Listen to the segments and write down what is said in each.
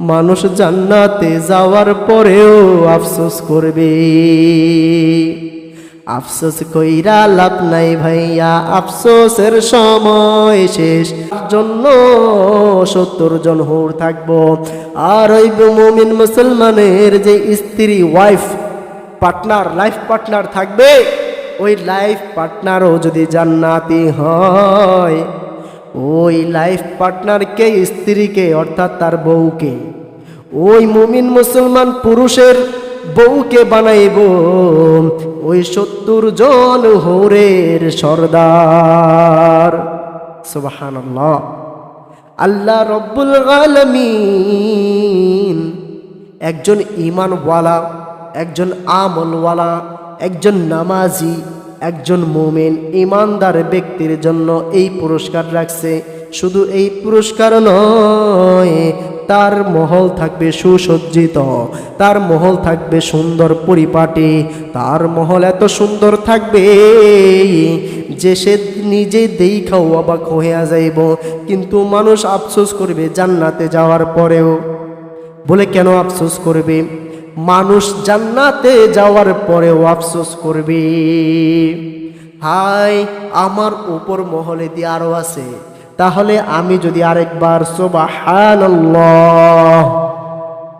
মানুষ জান্নাতে যাওয়ার পরেও আফসোস করবে। আফসোস কইরা লাভ নাই ভাইয়া, আফসোসের সময় শেষ। জন্য সত্তর জন হোর থাকব। আর ওই মুমিন মুসলমানের যে স্ত্রী ওয়াইফ পার্টনার লাইফ পার্টনার থাকবে, ওই লাইফ পার্টনারও যদি জান্নাতি হয় ওই লাইফ পার্টনারকে স্ত্রীকে, অর্থাৎ তার বউকে। ওই মুমিন মুসলমান পুরুষের বউকে বানাইব। ওই সত্তর জন হৌরের সর্দার। সুবহানাল্লাহ। আল্লাহ রব্বুল আলমিন একজন ইমানওয়ালা একজন আমলওয়ালা, একজন নামাজি একজন মোমেন ইমানদার ব্যক্তির জন্য এই পুরস্কার রাখছে। শুধু এই পুরস্কার নয়, তার মহল থাকবে সুসজ্জিত, তার মহল থাকবে সুন্দর পরিপাটি, তার মহল এত সুন্দর থাকবে যে সে নিজে দেখাও অবাক হইয়া যাইব। কিন্তু মানুষ আফসোস করবে জান্নাতে যাওয়ার পরেও। বলে কেন আফসোস করবে? মানুষ জান্নাতে যাওয়ার পরে আফসোস করবে। হাই, আমার উপর মহলে দিয়ে আরও আছে। তাহলে আমি যদি আরেকবার সোবাহান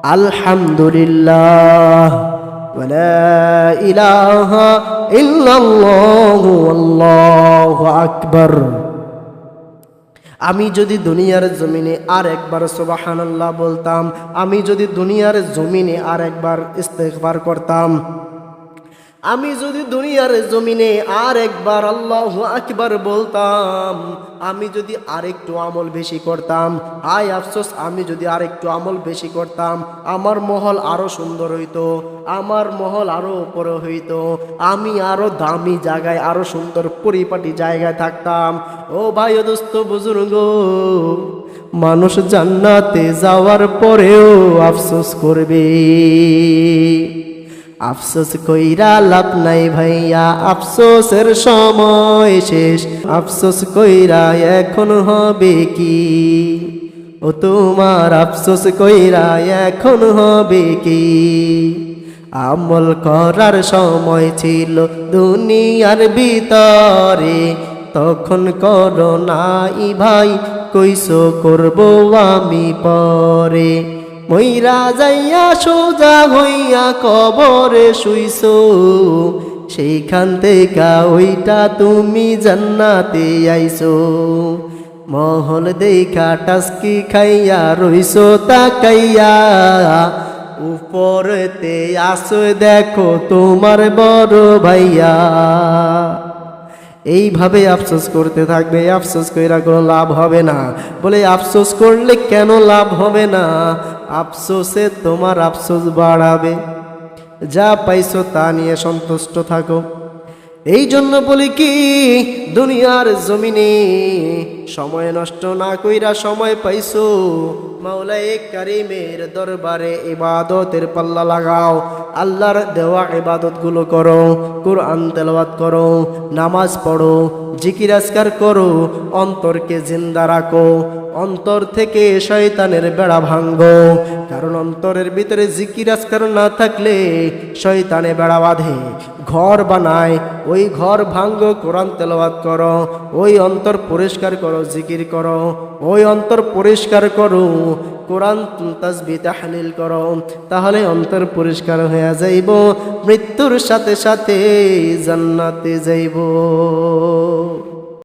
আলহামদুলিল্লাহ ইলাহা ইল্লাল্লাহু আল্লাহু আকবার। আমি যদি দুনিয়ার জমিনে আর একবার সুবাহানাল্লাহ বলতাম, আমি যদি দুনিয়ার জমিনে আর একবার ইস্তেকবার করতাম আমি যদি দুনিয়ার জমিনে আর একবার আল্লাহ আকবার বলতাম, আমি যদি আরেকটু আমল বেশি করতাম আয় আফসোস, আমি যদি আরেকটু আমল বেশি করতাম, আমার মহল আরও সুন্দর হইতো, আমার মহল আরও উপরে হইতো, আমি আরও দামি জায়গায়, আরও সুন্দর পরিপাটি জায়গায় থাকতাম। ও ভাই দোস্ত বুজুর্গ, মানুষ জান্নাতে যাওয়ার পরেও আফসোস করবে। আফসোস কইরা লাভ নাই ভাইয়া, আফসোসের সময় শেষ। আফসোস কইরা এখন হবে কি? ও তোমার আফসোস কইরা এখন হবে কি? আমল করার সময় ছিল দুনিয়ার ভিতরে। তখন করো নাই ভাই, কইসো করব আমি পরে। মইরা যাইয়া সোজা হইয়া কবরে শুইছো। সেইখান থেকে ওইটা তুমি জান্নাতে আইছো। মহল দেখা টাস্কি খাইয়া রইছো তাকাইয়া। উপরেতে আসো দেখো তোমার বড় ভাইয়া। এইভাবে আফসোস করতে থাকবে, আফসোস কইরা কোনো লাভ হবে না। বলে, আফসোস করলে কেন লাভ হবে না? আফসোসে তোমার আফসোস বাড়াবে। যা পাইছো তা নিয়ে সন্তুষ্ট থাকো। এই জন্য বলি কি, দুনিয়ার জমিনে সময় নষ্ট না কইরা সময় পাইছো। মাওলায়ে কারিমের দরবারে ইবাদতের পাল্লা লাগাও, আল্লাহর দেওয়া ইবাদতগুলো করো, কোরআন তেলাওয়াত করো, নামাজ পড়ো, জিকির আজকার করো, অন্তরকে জিন্দা রাখো। অন্তর থেকে শয়তানের বেড়া ভাঙ্গ। কারণ অন্তরের ভিতরে জিকির আজকার না থাকলে শয়তানে বেড়া বাঁধে। ঘর বানায়, ওই ঘর ভাঙ্গ, কোরআন তেলাওয়াত করো। ওই অন্তর পরিষ্কার করো, জিকির করো। ওই অন্তর পরিষ্কার করো, কোরআন তাসবি, তাহলিল করো। তাহলে অন্তর পরিষ্কার হয়ে যাইব, মৃত্যুর সাথে সাথে জান্নাতে যাইব।